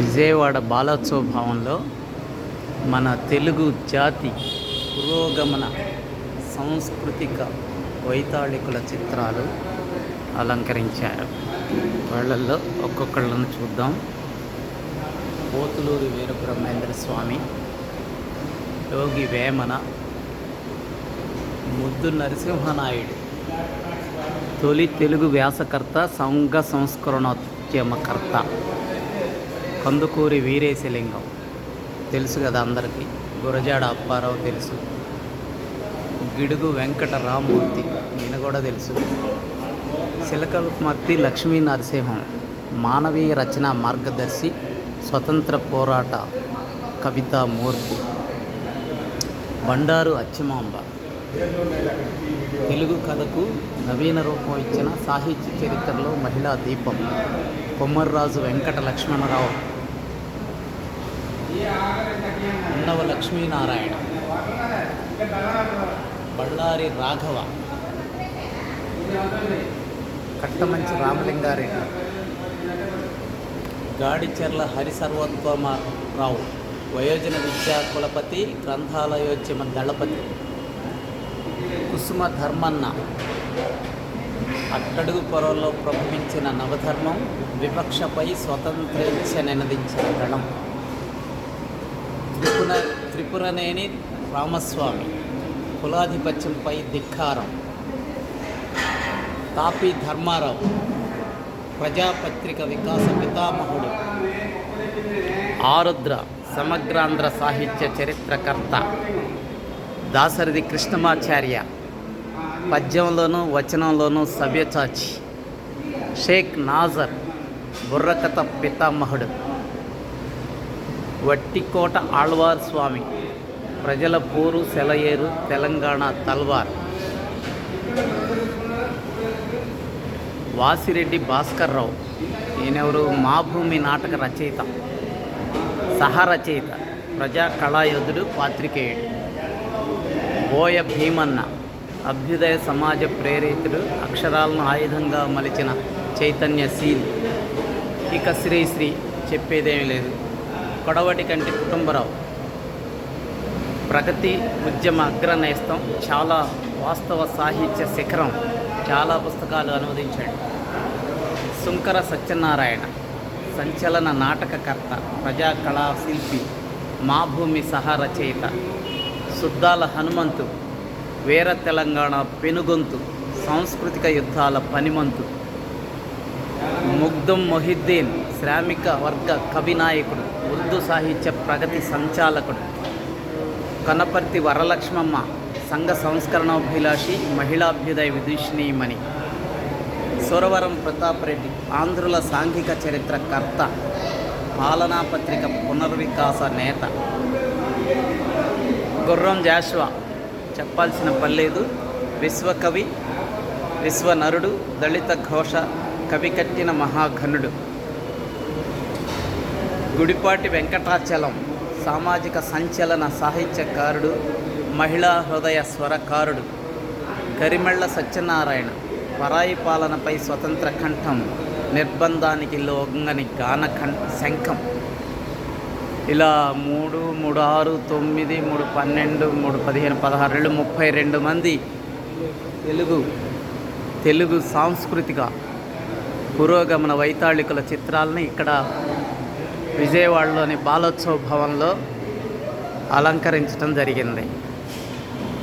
విజయవాడ బాలోత్సవ భవన్లో మన తెలుగు జాతి పురోగమన సాంస్కృతిక వైతాళికుల చిత్రాలు అలంకరించారు. వాళ్ళల్లో ఒక్కొక్కళ్ళను చూద్దాం. పోతులూరి వీరబ్రహ్మేంద్ర స్వామి యోగి వేమన ముద్దు నరసింహనాయుడు తొలి తెలుగు వ్యాసకర్త సంఘ సంస్కరణోద్యమకర్త. కందుకూరి వీరేశలింగం. తెలుసు కదా అందరికీ? గురజాడ అప్పారావు తెలుసు. గిడుగు వెంకట రామ్మూర్తి నేను కూడా తెలుసు. శిలకల్మర్తి లక్ష్మీ నరసింహం మానవీయ రచన మార్గదర్శి స్వతంత్ర పోరాట కవితా మూర్తి. బండారు అచ్చమాంబ. తెలుగు కథకు నవీన రూపం ఇచ్చిన సాహిత్య చరిత్రలో మహిళా దీపం. కొమ్మర్రాజు వెంకట లక్ష్మణరావు ఉన్నవ లక్ష్మీనారాయణ బళ్ళారి రాఘవ. కట్టమంచి రామలింగారెడ్డి. గాడిచెర్ల హరిసర్వోత్తమరావు. వయోజన విద్యా కులపతి గ్రంథాలయోద్యమ దళపతి. కుసుమ ధర్మన్న అట్టడుగు పొరల్లో ప్రభవించిన నవధర్మం వివక్షపై స్వతంత్రేచ్ఛ నినదించిన గణం త్రిపుర త్రిపురనేని రామస్వామి కులాధిపత్యంపై ధిక్కారం. తాపి ధర్మారావు ప్రజాపత్రిక వికాస పితామహుడు. ఆరుద్ర సమగ్రాంధ్ర సాహిత్య చరిత్రకర్త. దాసరిది కృష్ణమాచార్య. పద్యంలోనూ వచనంలోనూ సవ్యచాచి షేక్ నాజర్ బుర్రకథ పితామహుడు. వట్టికోట ఆళ్వార్ స్వామి. ప్రజల పోరు సెలయేరు తెలంగాణ తల్వార్. వాసిరెడ్డి భాస్కర్రావు. ఈయనెవరు? మా భూమి నాటక రచయిత. సహ రచయిత. ప్రజా కళాయోధుడు పాత్రికేయుడు. బోయ భీమన్న. అభ్యుదయ సమాజ ప్రేరితుడు అక్షరాలను ఆయుధంగా మలిచిన చైతన్య సీల్ ఇక శ్రీశ్రీ చెప్పేదేమీ లేదు. కొడవటి కంటి కుటుంబరావు. ప్రగతి ఉద్యమ అగ్రనేస్తం చాలా వాస్తవ సాహిత్య శిఖరం చాలా పుస్తకాలు అనువదించాడు. సుంకర సత్యనారాయణ సంచలన నాటకకర్త ప్రజా కళా శిల్పి మా భూమి సహరచయిత రచయిత సుద్దాల హనుమంతు వీర తెలంగాణ పెనుగొంతు సాంస్కృతిక యుద్ధాల పనిమంతు ముగ్ధం మొహిద్దీన్ శ్రామిక వర్గ కవినాయకుడు ఉర్దూ సాహిత్య ప్రగతి సంచాలకుడు. కనపర్తి వరలక్ష్మమ్మ సంఘ సంస్కరణాభిలాషి మహిళాభ్యుదయ విదూషణీయమణి సురవరం ప్రతాప్ రెడ్డి ఆంధ్రుల సాంఘిక చరిత్ర కర్త పాలనా పత్రిక పునర్వికాస నేత. గుర్రం జాష్వా చెప్పాల్సిన పర్లేదు. విశ్వకవి విశ్వనరుడు దళిత ఘోష కవి కట్టిన మహాఘనుడు. గుడిపాటి వెంకటాచలం సామాజిక సంచలన సాహిత్యకారుడు మహిళా హృదయ స్వరకారుడు కరిమెళ్ళ సత్యనారాయణ పరాయి పాలనపై స్వతంత్ర కంఠం నిర్బంధానికి లోంగని గాన కం- శంఖం. ఇలా మూడు మూడు ఆరు తొమ్మిది మూడు పన్నెండు మూడు పదిహేను పదహారు రెండు ముప్పై రెండు మంది తెలుగు తెలుగు సాంస్కృతిక పురోగమన వైతాళికుల చిత్రాలని ఇక్కడ విజయవాడలోని బాలోత్సవ భవన్లో అలంకరించడం జరిగింది.